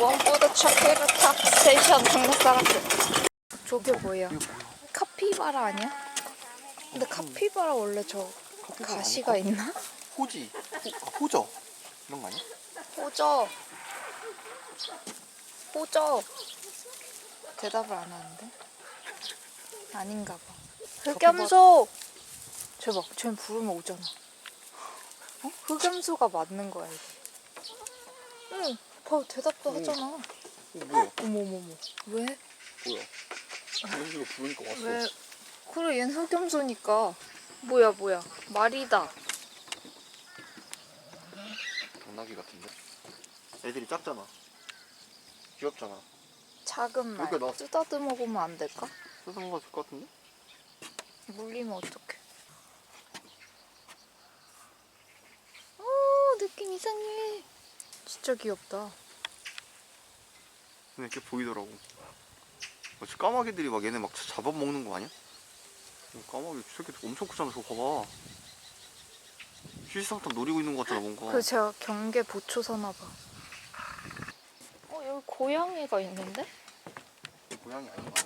무엇보다 차케르타 스테이션 한국 사람들. 저게 뭐야? 카피바라 아니야? 근데 카피바라 원래 저 가시가 아니야? 있나? 호지, 호, 호저 이런 거 아니야? 호저. 호저. 대답을 안 하는데? 아닌가 봐. 흑염소. 대박. 쟤 부르면 오잖아. 어? 흑염소가 맞는 거야 이게. 응. 봐 대답도 오. 하잖아. 어, 뭐야? 어머머머. 왜? 뭐야? 이거 부르니까 왔어. 왜? 그래 얜 흑염소니까. 뭐야 뭐야. 말이다. 당나귀 같은데? 애들이 작잖아. 귀엽잖아. 작은 말. 그러니까 나- 쓰다듬어 보면 안 될까? 세상 같을 것 같은데? 물리면 어떡해. 오, 느낌 이상해. 진짜 귀엽다. 근데 이렇게 보이더라고. 마치 까마귀들이 막 얘네 막 잡아먹는 거 아니야? 어, 까마귀 새끼 엄청 크잖아. 저거 봐봐. 휴지상탑 노리고 있는 것 같잖아 뭔가. 그 제가 경계 보초 서나 봐. 어, 여기 고양이가 있는데? 고양이 아닌가?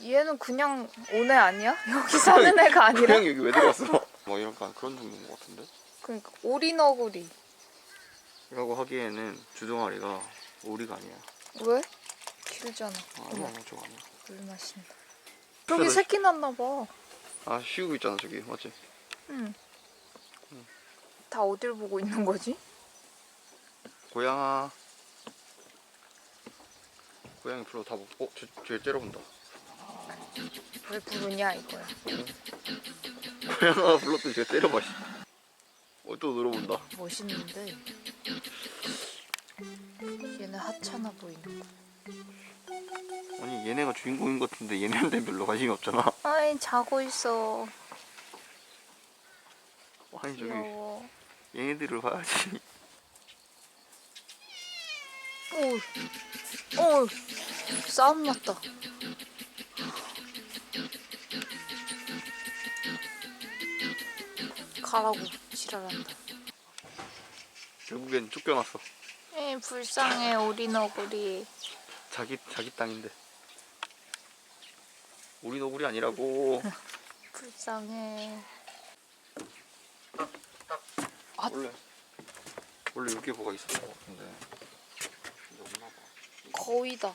얘는 그냥 온애 아니야? 여기 사는 애가 아니라? 고양이 여기 왜 들어왔어? 뭐 이런 거 그런 종류인 것 같은데? 그러니까 오리너구리. 라고 하기에는 주둥아리가 오리가 아니야. 왜? 길잖아. 아, 어머, 아니야, 저거 아니야. 물 마신다. 저기 새끼 났나 봐. 아, 쉬우고 있잖아, 저기. 맞지? 응. 다 어딜 보고 있는 거지? 고양아. 고양이 불러 다 먹, 어, 쟤, 쟤 째려본다. 왜 부르냐 이거야. 고양아 불렀더니 쟤 때려봐, 씨. 어, 또 늘어본다. 멋있는데 얘는 하찮아 보이는 거. 아니, 얘네가 주인공인 것 같은데 얘네한테 별로 관심이 없잖아. 아이 자고 있어. 아니, 저기, 귀여워. 얘네들을 봐야지. 오, 오, 싸움 났다. 가라고 지랄한다. 결국엔 쫓겨났어. 에 불쌍해 우리 너구리. 자기, 자기 땅인데. 우리 너구리 아니라고. 불쌍해. 아. 원래, 원래 여기에 뭐가 있었던 것 같은데. 근데 없나 봐. 거위다.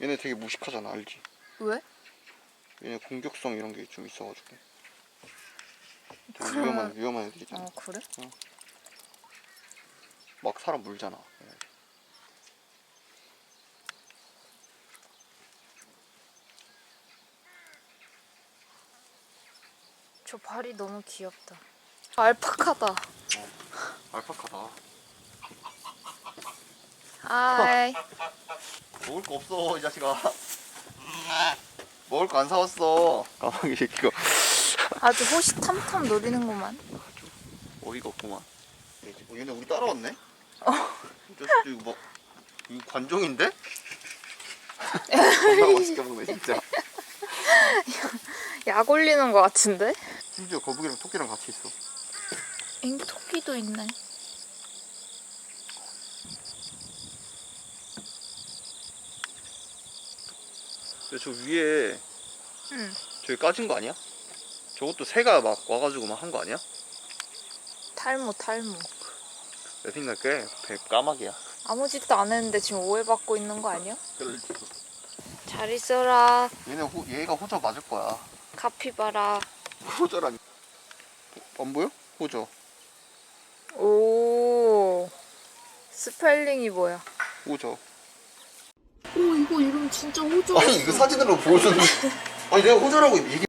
얘네 되게 무식하잖아, 알지? 왜? 얘네 공격성 이런 게 좀 있어가지고. 되게 그러면- 위험한, 위험한 애들이잖아. 어 그래? 막 사람 물잖아. 저 발이 너무 귀엽다. 알파카다. 알파카다. 아이. 먹을 거 없어, 이 자식아. 먹을 거 안 사왔어. 까마귀 새끼가 아주 호시탐탐 노리는구만. 어이가 없구만. 어, 얘네 우리 따라왔네? 어. 이 자식도 이거 막, 이거 관종인데? 겁나 맛있게 먹네, 진짜. 약 올리는 것 같은데? 심지어 거북이랑 토끼랑 같이 있어. 엥 토끼도 있네. 근데 저 위에 응. 저기 까진 거 아니야? 저것도 새가 막 와가지고 막 한 거 아니야? 탈모 탈모. 내 생각에 배 까마귀야. 아무 짓도 안 했는데 지금 오해받고 있는 거 아니야? 잘 있어라. 얘네 호, 얘가 호저 맞을 거야. 카피바라. 호저라니. 어, 안 보여? 호저. 오. 스펠링이 뭐야? 호저. 오 이거 이름 진짜 호주. 아니 이거 사진으로 보여줬는데. 아니 내가 호저라고 얘기.